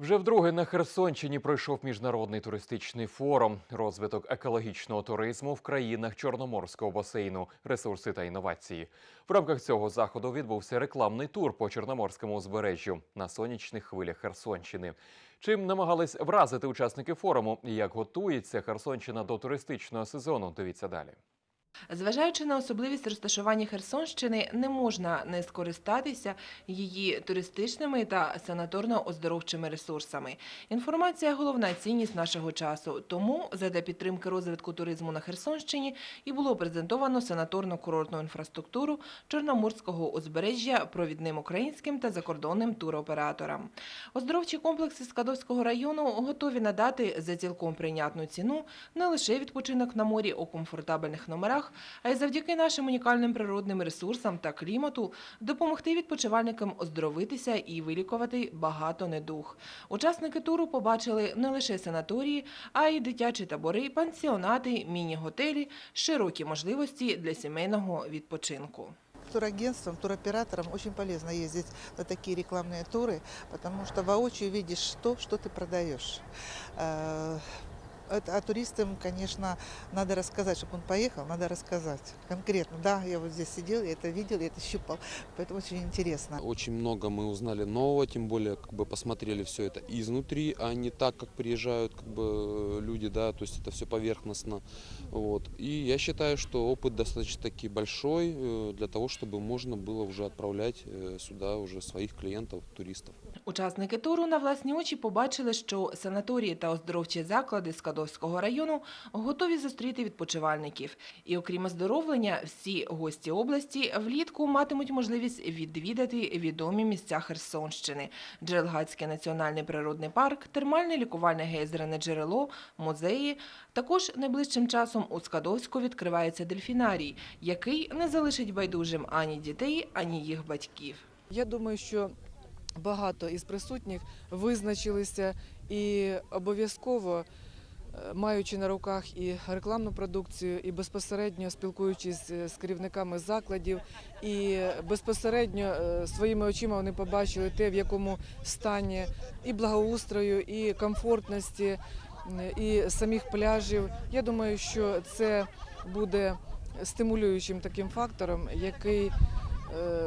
Вже вдруге на Херсонщині пройшов міжнародний туристичний форум розвиток екологічного туризму в країнах Чорноморського басейну, ресурси та інновації. В рамках цього заходу відбувся рекламний тур по Чорноморському узбережжю на сонячних хвилях Херсонщини. Чим намагались вразити учасники форуму і як готується Херсонщина до туристичного сезону? Дивіться далі. Зважаючи на особливість розташування Херсонщини, не можна не скористатися її туристичними та санаторно-оздоровчими ресурсами. Інформація – головна цінність нашого часу. Тому, задля підтримки розвитку туризму на Херсонщині, і було презентовано санаторно-курортну інфраструктуру Чорноморського узбережжя провідним українським та закордонним туроператорам. Оздоровчі комплекси Скадовського району готові надати за цілком прийнятну ціну не лише відпочинок на морі у комфортабельних номерах, а й завдяки нашим унікальним природним ресурсам та клімату допомогти відпочивальникам оздоровитися і вилікувати багато недуг. Учасники туру побачили не лише санаторії, а й дитячі табори, пансіонати, міні-готелі, широкі можливості для сімейного відпочинку. Турагентствам, туроператорам очень полезно ездить на такие рекламные туры, потому что воочию видишь то, что ты продаешь. Э, это- А туристам, конечно, надо рассказать, чтобы он поехал, надо рассказать конкретно. Да, я вот здесь сидел, я это видел, я это щупал, поэтому очень интересно. Очень много мы узнали нового, тем более как бы посмотрели все это изнутри, а не так, как приезжают как бы люди, да, то есть это все поверхностно. Вот. И я считаю, что опыт достаточно-таки большой э, для того, чтобы можно было уже отправлять э, сюда уже своих клиентов, туристов. Учасники туру на власні очі побачили, що санаторії та оздоровчі заклади Скадовського району готові зустріти відпочивальників. І окрім оздоровлення, всі гості області влітку матимуть можливість відвідати відомі місця Херсонщини: Джерелгацький національний природний парк, термальне лікувальне гейзерне джерело, музеї. Також найближчим часом у Скадовську відкривається дельфінарій, який не залишить байдужим ані дітей, ані їх батьків. Я думаю, що багато із присутніх визначилися і обов'язково, маючи на руках і рекламну продукцію, і безпосередньо спілкуючись з керівниками закладів, і безпосередньо е, своїми очима вони побачили те, в якому стані і благоустрою, і комфортності, і самих пляжів. Я думаю, що це буде стимулюючим таким фактором, який е,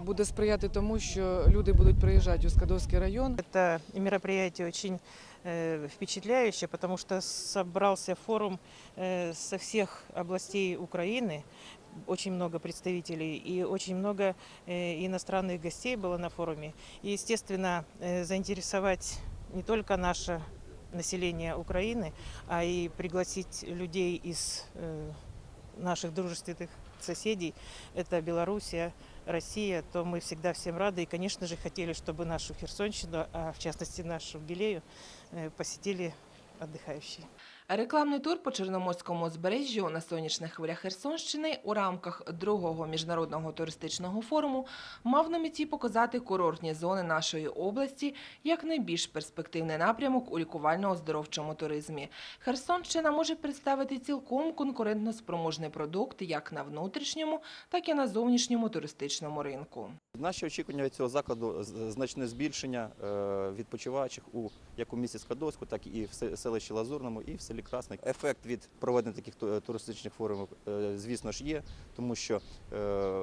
буде сприяти тому, що люди будуть приїжджати у Скадовський район. Это мероприятие очень э, впечатляющее, потому что собрался форум э, со всех областей Украины. Очень много представителей и очень много э, иностранных гостей было на форуме. И, естественно, заинтересовать не только наше население Украины, а и пригласить людей из наших дружественных соседей, это Белоруссия, Россия, то мы всегда всем рады. И, конечно же, хотели, чтобы нашу Херсонщину, а в частности нашу Белею, э, посетили отдыхающие. Рекламний тур по Чорноморському узбережжю на сонячних хвилях Херсонщини у рамках другого міжнародного туристичного форуму мав на меті показати курортні зони нашої області як найбільш перспективний напрямок у лікувально-оздоровчому туризмі. Херсонщина може представити цілком конкурентно спроможний продукт як на внутрішньому, так і на зовнішньому туристичному ринку. Наші очікування від цього закладу значне збільшення е, відпочиваючих у як у місті Скадовську, так і в селищі Лазурному, і в селі Красник. Ефект від проведення таких туристичних форумів, е, звісно ж, є, тому що е,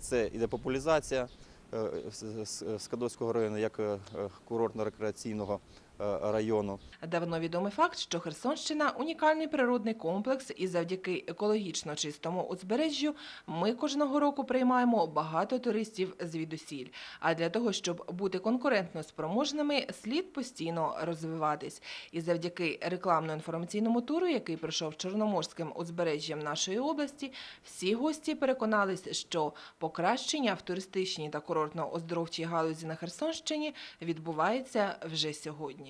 це іде популяризація е, Скадовського району як е, е, курортно-рекреаційного е, району. Давно відомий факт, що Херсонщина унікальний природний комплекс, і завдяки екологічно чистому узбережжю ми кожного року приймаємо багато туристів звідусіль. А для того, щоб бути конкурентно спроможними, слід постійно розвиватись. І завдяки рекламно-інформаційному туру, який пройшов Чорноморським узбережжям нашої області, всі гості переконались, що покращення в туристичній та курортно-оздоровчій галузі на Херсонщині відбувається вже сьогодні.